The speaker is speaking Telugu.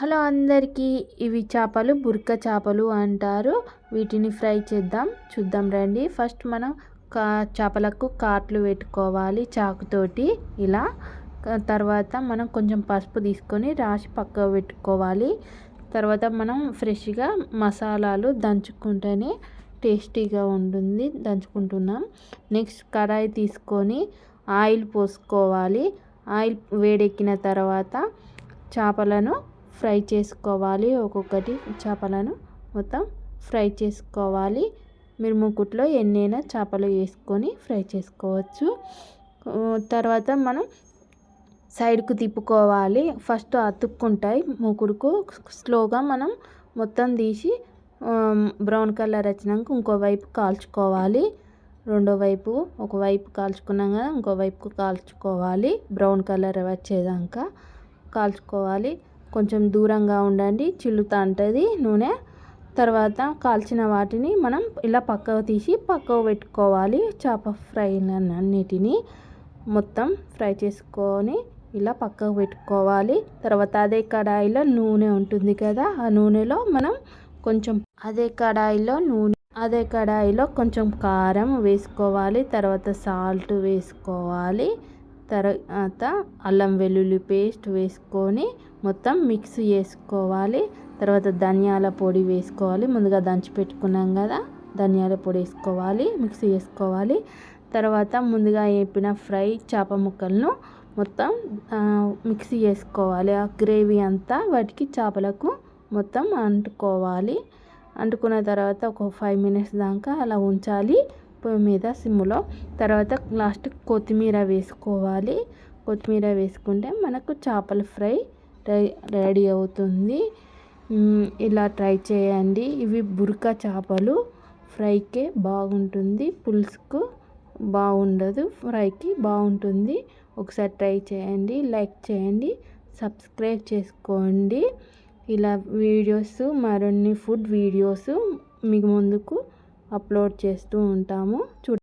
హలో అందరికీ ఇవి చేపలు బుర్క చేపలు అంటారు. వీటిని ఫ్రై చేద్దాం. చూద్దాం రండి. ఫస్ట్ మనం కా చేపలకు కాట్లు పెట్టుకోవాలి చాకుతోటి ఇలా. తర్వాత మనం కొంచెం పసుపు తీసుకొని రాసి పక్క పెట్టుకోవాలి. తర్వాత మనం ఫ్రెష్గా మసాలాలు దంచుకుంటేనే టేస్టీగా ఉంటుంది దంచుకుంటున్నాం. నెక్స్ట్ కడాయి తీసుకొని ఆయిల్ పోసుకోవాలి. ఆయిల్ వేడెక్కిన తర్వాత చేపలను ఫ్రై చేసుకోవాలి ఒక్కొక్కటి చేపలను మొత్తం ఫ్రై చేసుకోవాలి. మీరు మూకుట్లో ఎన్నైనా చేపలు వేసుకొని ఫ్రై చేసుకోవచ్చు. తర్వాత మనం సైడ్కు తిప్పుకోవాలి. ఫస్ట్ అతుక్కుంటాయి. మూకుడుకు స్లోగా మనం మొత్తం తీసి బ్రౌన్ కలర్ వచ్చినాక ఇంకో వైపు కాల్చుకోవాలి. రెండో వైపు ఒకవైపు కాల్చుకున్నాం కదా ఇంకో వైపు కాల్చుకోవాలి. బ్రౌన్ కలర్ వచ్చేదాకా కాల్చుకోవాలి. కొంచెం దూరంగా ఉండండి చిల్లుతా ఉంటుంది నూనె. తర్వాత కాల్చిన వాటిని మనం ఇలా పక్కకు తీసి పక్కకు పెట్టుకోవాలి చేప ఫ్రై అన్నిటిని. మొత్తం ఫ్రై చేసుకొని ఇలా పక్కకు పెట్టుకోవాలి. తర్వాత అదే కడాయిలో నూనె ఉంటుంది కదా ఆ నూనెలో మనం కొంచెం అదే కడాయిలో నూనె అదే కడాయిలో కొంచెం కారం వేసుకోవాలి తర్వాత సాల్ట్ వేసుకోవాలి. తర్వాత అల్లం వెల్లుల్లి పేస్ట్ వేసుకొని మొత్తం మిక్స్ చేసుకోవాలి. తర్వాత ధనియాల పొడి వేసుకోవాలి. ముందుగా దంచి పెట్టుకున్నాం కదా ధనియాల పొడి వేసుకోవాలి మిక్స్ చేసుకోవాలి. తర్వాత ముందుగా వేపిన ఫ్రై చేప ముక్కలను మొత్తం మిక్సీ చేసుకోవాలి. ఆ గ్రేవీ అంతా వాటికి చేపలకు మొత్తం అంటుకోవాలి. అంటుకున్న తర్వాత ఒక ఫైవ్ మినిట్స్ దాకా అలా ఉంచాలి. పొయ్యి మీద సిమ్లో తర్వాత లాస్ట్ కొత్తిమీర వేసుకోవాలి. కొత్తిమీర వేసుకుంటే మనకు చేపల ఫ్రై రెడీ అవుతుంది. ఇలా ట్రై చేయండి. ఇవి బురక చేపలు. ఫ్రైకే బాగుంటుంది. పులుసుకు బాగుండదు. ఫ్రైకి బాగుంటుంది. ఒకసారి ట్రై చేయండి. లైక్ చేయండి. సబ్స్క్రైబ్ చేసుకోండి. ఇలా వీడియోస్ మరిన్ని ఫుడ్ వీడియోస్ మీకు ముందుకు అప్లోడ్ చేస్తూ ఉంటాము. చూ